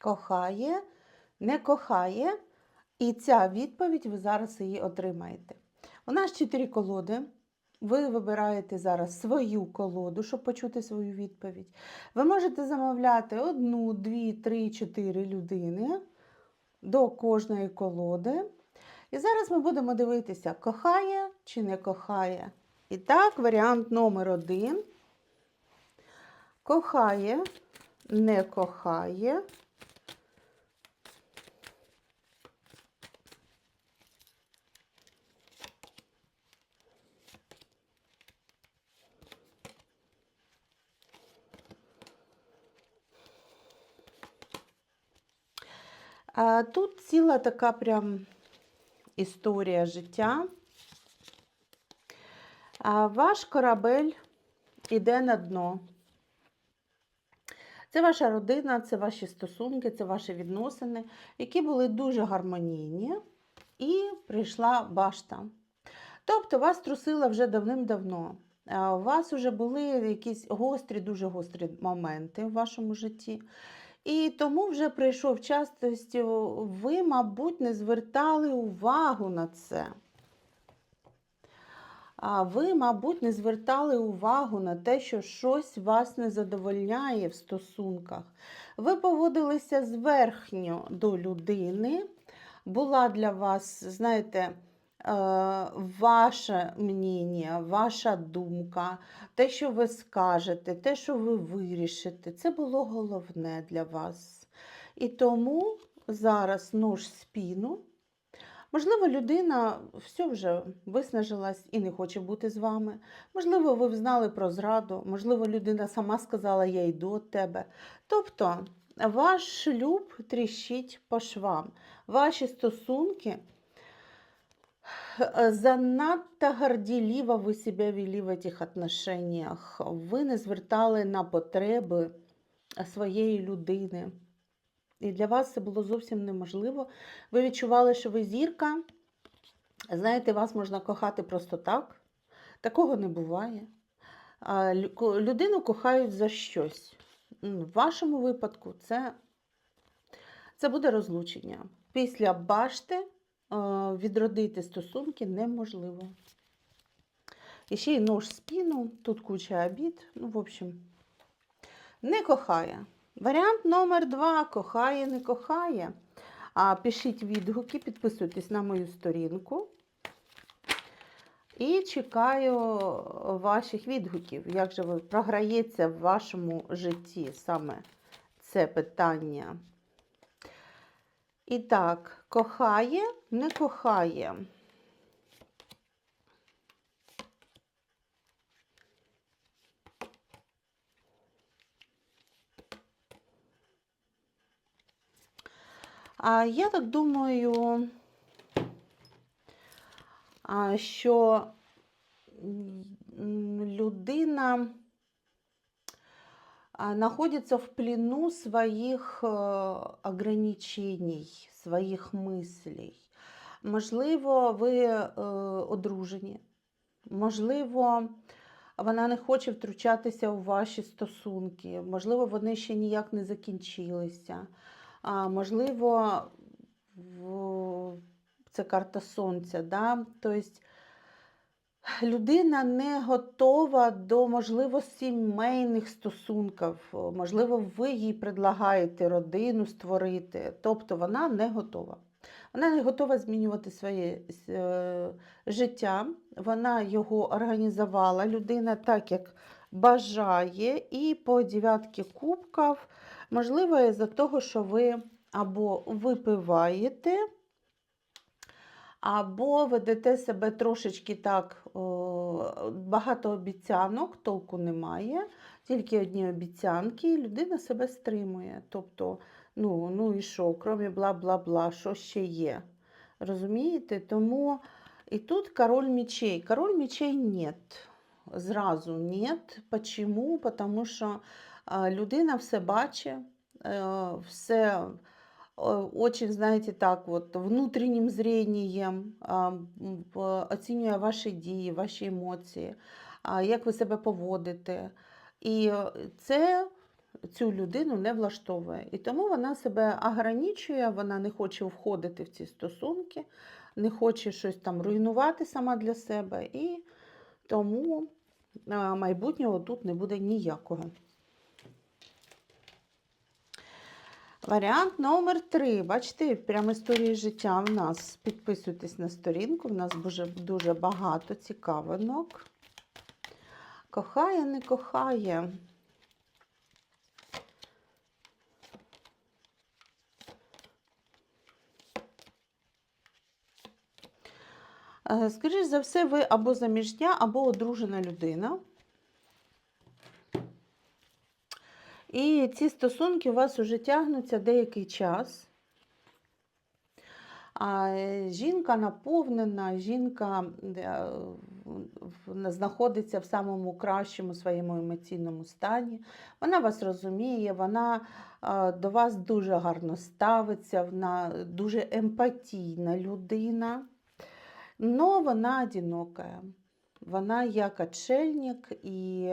кохає, не кохає. І ця відповідь ви зараз її отримаєте. У нас чотири колоди. Ви вибираєте зараз свою колоду, щоб почути свою відповідь. Ви можете замовляти одну, дві, три, чотири людини до кожної колоди. І зараз ми будемо дивитися, кохає чи не кохає. І так, варіант номер один. Кохає, не кохає. Тут ціла така прям історія життя. Ваш корабель іде на дно. Це ваша родина, це ваші стосунки, це ваші відносини, які були дуже гармонійні, і прийшла башта. Тобто вас трусило вже давним-давно. У вас вже були якісь гострі, дуже гострі моменти в вашому житті. І тому вже прийшов час, тобто ви, мабуть, не звертали увагу на це. А ви, мабуть, не звертали увагу на те, що щось вас не задовольняє в стосунках. Ви поводилися зверхньо до людини, була для вас, знаєте, ваше мнення, ваша думка, те, що ви скажете, те, що ви вирішите, це було головне для вас. І тому зараз нож спіну. Можливо, людина все вже виснажилась і не хоче бути з вами. Можливо, ви взнали про зраду, можливо, людина сама сказала, я йду від тебе. Тобто, ваш шлюб тріщить по швам. Ваші стосунки е, занадто горділиво ви себе вели в цих отношениях. Ви не звертали на потреби своєї людини. І для вас це було зовсім неможливо. Ви відчували, що ви зірка. Знаєте, вас можна кохати просто так. Такого не буває. Людину кохають за щось. В вашому випадку це, це буде розлучення. Після башти відродити стосунки неможливо. І ще й нож в спину, тут куча обід. Ну, в общем, не кохає. Варіант номер два кохає, не кохає. А пишіть відгуки, підписуйтесь на мою сторінку. І чекаю ваших відгуків. Як же ви програється в вашому житті саме це питання? І так, кохає, не кохає. А я так думаю, що людина находится в плену своїх е, ограничений, своїх мислей. Можливо, ви одружені, можливо, вона не хоче втручатися у ваші стосунки, можливо, вони ще ніяк не закінчилися. Можливо, це карта сонця, да? тобто людина не готова до, можливо, сімейних стосунків, можливо, ви їй предлагаєте родину створити, тобто вона не готова. Вона не готова змінювати своє е, життя, вона його організувала, людина так, як бажає, і по дев'ятки кубків. Можливо, із-за того, що ви або випиваєте, або ведете себе трошечки так, о, багато обіцянок, толку немає, тільки одні обіцянки, і людина себе стримує. Тобто, ну, ну і що, крім бла-бла-бла, що ще є? Розумієте? Тому і тут король мечей. Король мечей нет. Зразу нет. Почему? Потому що людина все бачить, е, все очень, знаєте, так, от, внутрішнім зрінням а, м, в- оцінює ваші дії, ваші емоції, як ви себе поводите. І е, це цю людину не влаштовує. І тому вона себе ограничує, вона не хоче входити в ці стосунки, не хоче щось там руйнувати сама для себе. І тому майбутнього тут не буде ніякого. Варіант номер три. Бачите, прямо історії життя в нас. Підписуйтесь на сторінку, в нас дуже, дуже багато цікавинок. Кохає, не кохає. Е, Скоріш за все, ви або заміжня, або одружена людина. І ці стосунки у вас уже тягнуться деякий час. А е, жінка наповнена, жінка е, знаходиться в самому кращому своєму емоційному стані. Вона вас розуміє, вона до вас дуже гарно ставиться, вона дуже емпатійна людина. Но вона одинока. Вона як отшельник і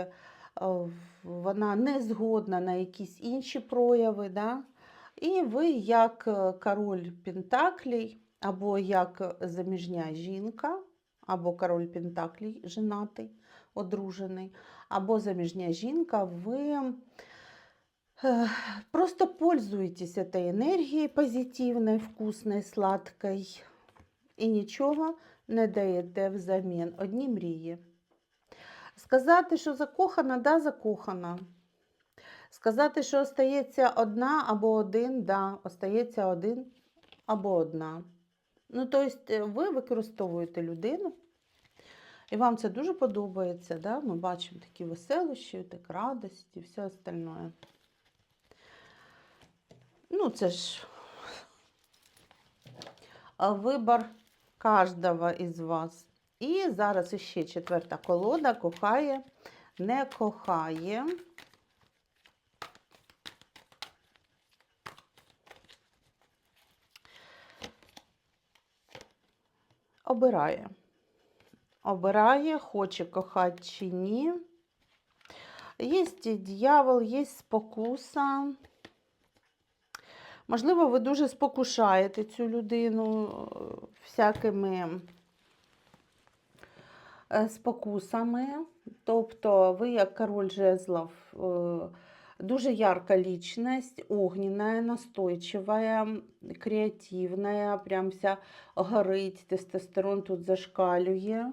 вона не згодна на якісь інші прояви. Да? І ви, як е, король Пентаклей, або як заміжня жінка, або король Пентаклей женатий, одружений, або заміжня жінка, ви е, просто пользуєтесь этой енергією позитивной, вкусной, сладкой, і нічого не даєте взамін. Одні мрії. Сказати, що закохана, да, закохана. Сказати, що остається одна або один, да, остається один або одна. Ну, тобто, ви використовуєте людину, і вам це дуже подобається. Да? Ми бачимо такі веселощі, так радості, все остальное. Ну, це ж а, вибір кожного із вас. І зараз іще четверта колода кохає, не кохає. Обирає. Обирає, хоче кохати чи ні. Є дьявол, є спокуса. Можливо, ви дуже спокушаєте цю людину е, всякими спокусами. Тобто ви, як король жезлов, е, дуже ярка личность, огненная, настойчивая, креативная, прям вся горить, тестостерон тут зашкалює.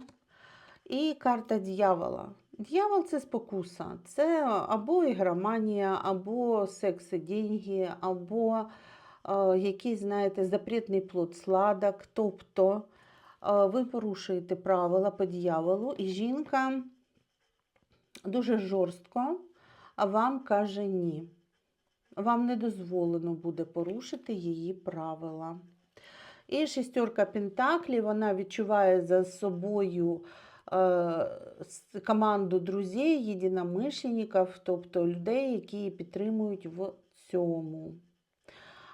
І карта дьявола. Дьявол це спокуса. Це або ігроманія, або секс і деньги, або е, якийсь, знаєте, запретний плод сладок. Тобто е, ви порушуєте правила по дьяволу, і жінка дуже жорстко вам каже ні. Вам не дозволено буде порушити її правила. І шістерка Пентаклів, вона відчуває за собою е, команду друзей, єдиномишленників, тобто людей, які підтримують в цьому.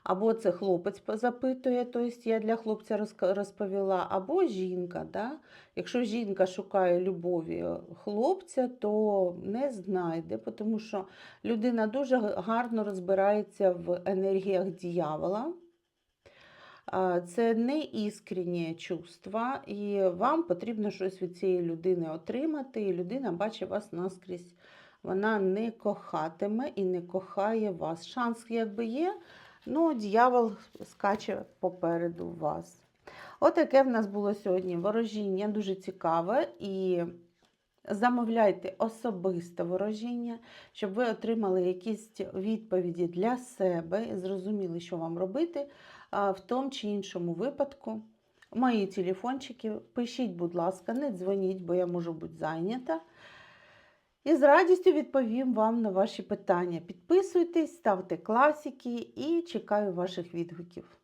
Або це хлопець запитує, тобто я для хлопця розповіла, або жінка. Да? Якщо жінка шукає любові хлопця, то не знайде, тому що людина дуже гарно розбирається в енергіях дьявола. Це не іскренні чувства, і вам потрібно щось від цієї людини отримати, і людина бачить вас наскрізь. Вона не кохатиме і не кохає вас. Шанс якби є, ну дьявол скаче попереду вас. Отаке в нас було сьогодні ворожіння, дуже цікаве. І замовляйте особисте ворожіння, щоб ви отримали якісь відповіді для себе і зрозуміли, що вам робити в тому чи іншому випадку. Мої телефончики, пишіть, будь ласка, не дзвоніть, бо я можу бути зайнята. І з радістю відповім вам на ваші питання. Підписуйтесь, ставте класики і чекаю ваших відгуків.